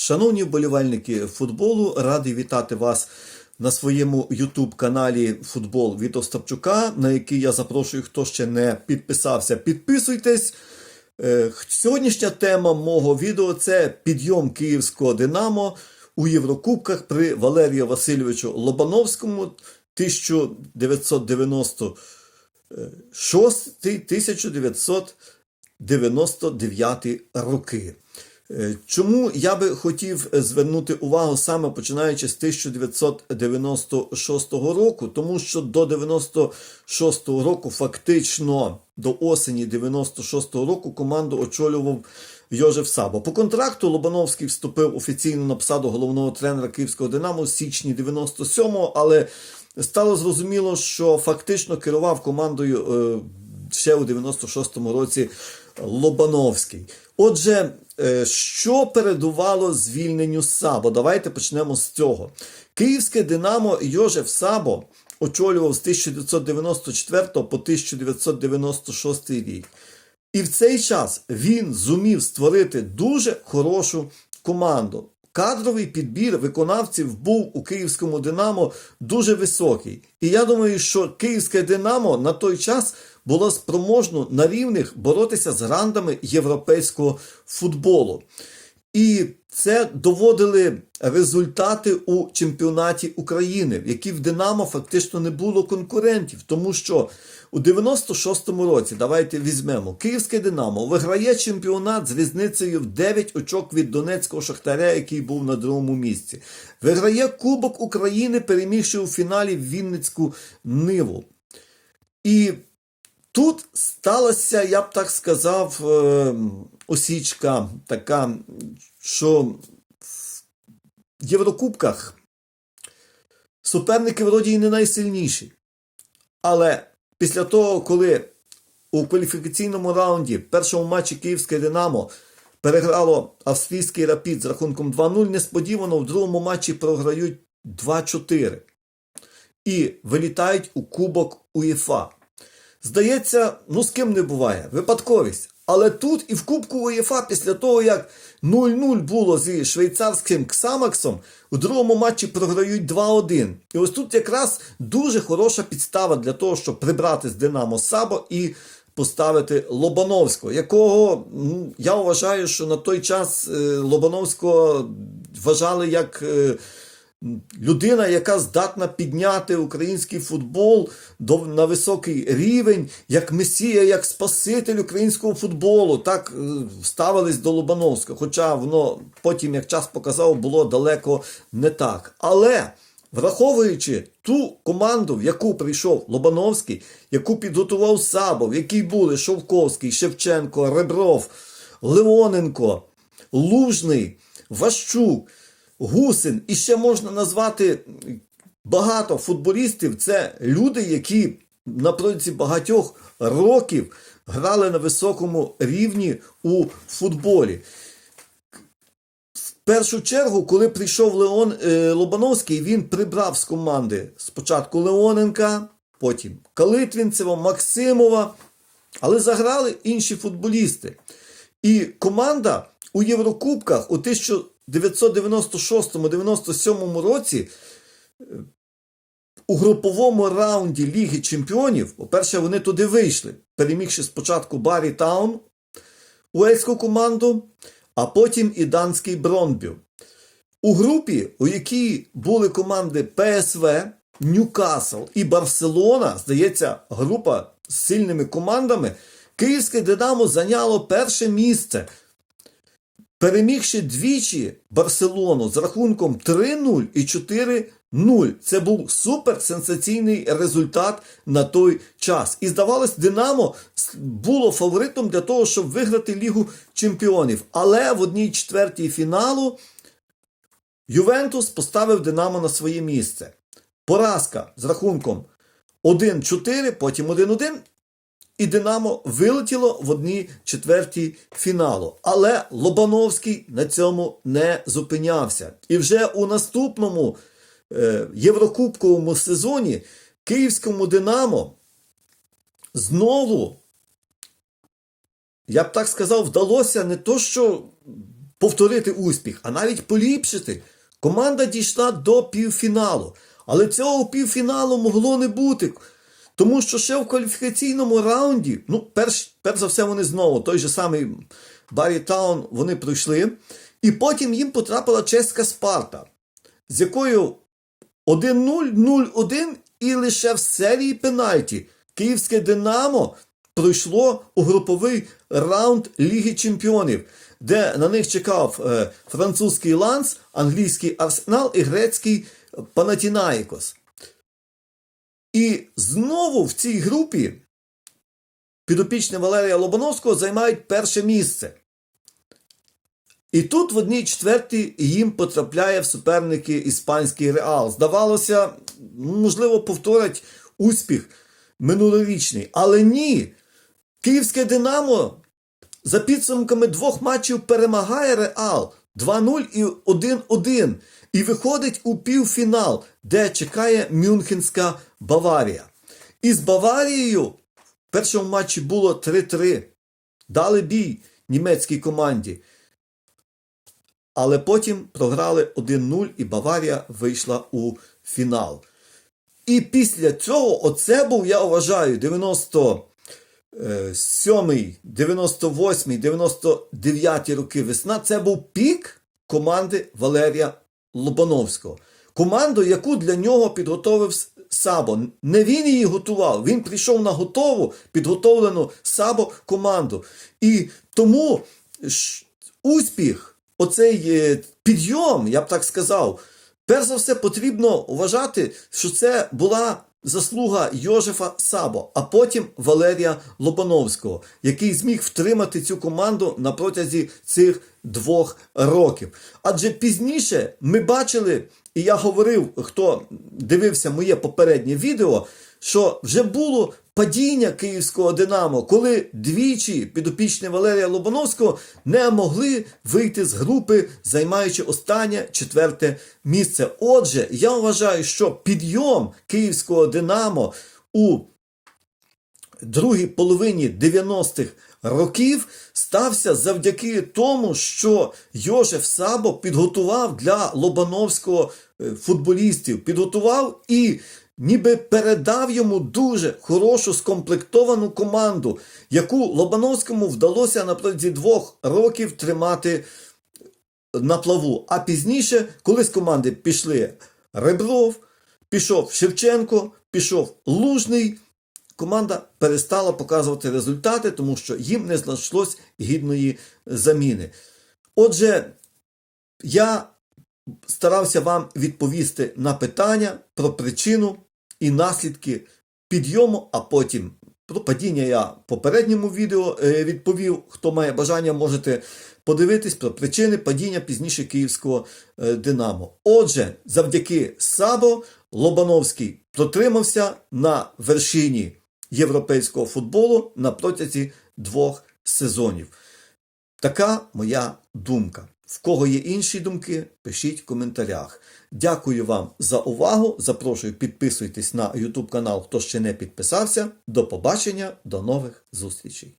Шановні вболівальники футболу, радий вітати вас на своєму YouTube-каналі Футбол від Остапчука, на який я запрошую, хто ще не підписався, підписуйтесь. Е, Сьогоднішня тема мого відео це підйом київського Динамо у Єврокубках при Валерію Васильовичу Лобановському 1996 1999 роки. Е, Чому я би хотів звернути увагу саме починаючи з 1996 року? Тому що до 96 року, фактично до осені 96 року, команду очолював Йожеф Сабо. По контракту Лобановський вступив офіційно на посаду головного тренера Київського Динамо в січні 97-го, але стало зрозуміло, що фактично керував командою е, ще у 96-му році Лобановський. Отже, е, що передувало звільненню Сабо? Давайте почнемо з цього. Київське Динамо Йожеф Сабо очолював з 1994 по 1996 рік. І в цей час він зумів створити дуже хорошу команду. Кадровий підбір виконавців був у київському Динамо дуже високий. І я думаю, що київське Динамо на той час було спроможно на рівних боротися з грандами європейського футболу. І це доводили результати у чемпіонаті України, в якій в Динамо фактично не було конкурентів, тому що у 96-му році, давайте візьмемо, Київське Динамо виграє чемпіонат з різницею в 9 очок від Донецького Шахтаря, який був на другому місці. Виграє Кубок України, перемігши у фіналі Вінницьку Ниву. І тут сталася, я б так сказав, е, осічка така, що в Єврокубках суперники вроді і не найсильніші. Але після того, коли у кваліфікаційному раунді першому матчі Київське Динамо переграло австрійський рапід з рахунком 2-0, несподівано в другому матчі програють 2-4 і вилітають у Кубок УЄФА. Здається, ну з ким не буває, випадковість. Але тут і в Кубку УЄФА, після того, як 0-0 було зі швейцарським Ксамаксом, у другому матчі програють 2-1. І ось тут якраз дуже хороша підстава для того, щоб прибрати з Динамо Сабо і поставити Лобановського, якого ну, я вважаю, що на той час е, Лобановського вважали як. Людина, яка здатна підняти український футбол до, на високий рівень, як месія, як спаситель українського футболу, так е, ставились до Лобановського. Хоча воно потім, як час показав, було далеко не так. Але враховуючи ту команду, в яку прийшов Лобановський, яку підготував Сабов, в якій були Шовковський, Шевченко, Ребров, Леоненко, Лужний, Ващук. Гусин, і ще можна назвати багато футболістів. Це люди, які на протязі багатьох років грали на високому рівні у футболі. В першу чергу, коли прийшов Леон е, Лобановський, він прибрав з команди спочатку Леоненка, потім Калитвінцева, Максимова, але заграли інші футболісти. І команда у Єврокубках у 1996-97 році е, у груповому раунді Ліги Чемпіонів, по-перше, вони туди вийшли, перемігши спочатку Барі Таун, уельську команду, а потім і данський Бронбю. У групі, у якій були команди ПСВ, Ньюкасл і Барселона, здається, група з сильними командами, Київське Динамо зайняло перше місце перемігши двічі Барселону з рахунком 3-0 і 4-0. Це був суперсенсаційний результат на той час. І здавалось, Динамо було фаворитом для того, щоб виграти Лігу Чемпіонів. Але в одній четвертій фіналу Ювентус поставив Динамо на своє місце. Поразка з рахунком 1-4, потім 1-1. І Динамо вилетіло в одній четвертій фіналу. Але Лобановський на цьому не зупинявся. І вже у наступному е, Єврокубковому сезоні Київському Динамо знову, я б так сказав, вдалося не то, що повторити успіх, а навіть поліпшити. Команда дійшла до півфіналу. Але цього півфіналу могло не бути. Тому що ще в кваліфікаційному раунді, ну, перш, перш за все, вони знову, той же самий Баррі Таун, вони пройшли. І потім їм потрапила чеська Спарта, з якою 1-0, 0-1 і лише в серії пенальті Київське Динамо пройшло у груповий раунд Ліги Чемпіонів, де на них чекав е, французький Ланс, англійський Арсенал і грецький Панатінаїкос. І знову в цій групі підопічні Валерія Лобановського займають перше місце. І тут в одній четвертій їм потрапляє в суперники іспанський Реал. Здавалося, можливо, повторять успіх минулорічний. Але ні. Київське Динамо за підсумками двох матчів перемагає Реал 2-0 і 1-1. І виходить у півфінал, де чекає Мюнхенська Баварія. І з Баварією в першому матчі було 3-3. Дали бій німецькій команді. Але потім програли 1-0 і Баварія вийшла у фінал. І після цього, оце був, я вважаю, 97, 98, 99 роки весна. Це був пік команди Валерія Лобановського. Команду, яку для нього підготовив Сабо. Не він її готував, він прийшов на готову, підготовлену Сабо команду. І тому успіх, оцей е, підйом, я б так сказав, перш за все потрібно вважати, що це була заслуга Йожефа Сабо, а потім Валерія Лобановського, який зміг втримати цю команду на протязі цих двох років. Адже пізніше ми бачили, і я говорив, хто дивився моє попереднє відео, що вже було падіння київського Динамо, коли двічі підопічні Валерія Лобановського не могли вийти з групи, займаючи останнє четверте місце. Отже, я вважаю, що підйом київського Динамо у другій половині 90-х років стався завдяки тому, що Йожеф Сабо підготував для Лобановського е, футболістів, підготував і ніби передав йому дуже хорошу скомплектовану команду, яку Лобановському вдалося на протязі двох років тримати на плаву. А пізніше, коли з команди пішли Ребров, пішов Шевченко, пішов Лужний, команда перестала показувати результати, тому що їм не знайшлось гідної заміни. Отже, я старався вам відповісти на питання про причину і наслідки підйому, а потім про падіння я в попередньому відео е, відповів. Хто має бажання, можете подивитись про причини падіння пізніше київського е, Динамо. Отже, завдяки Сабо Лобановський протримався на вершині європейського футболу на протязі двох сезонів. Така моя думка. В кого є інші думки, пишіть в коментарях. Дякую вам за увагу. Запрошую підписуйтесь на YouTube канал, хто ще не підписався. До побачення, до нових зустрічей.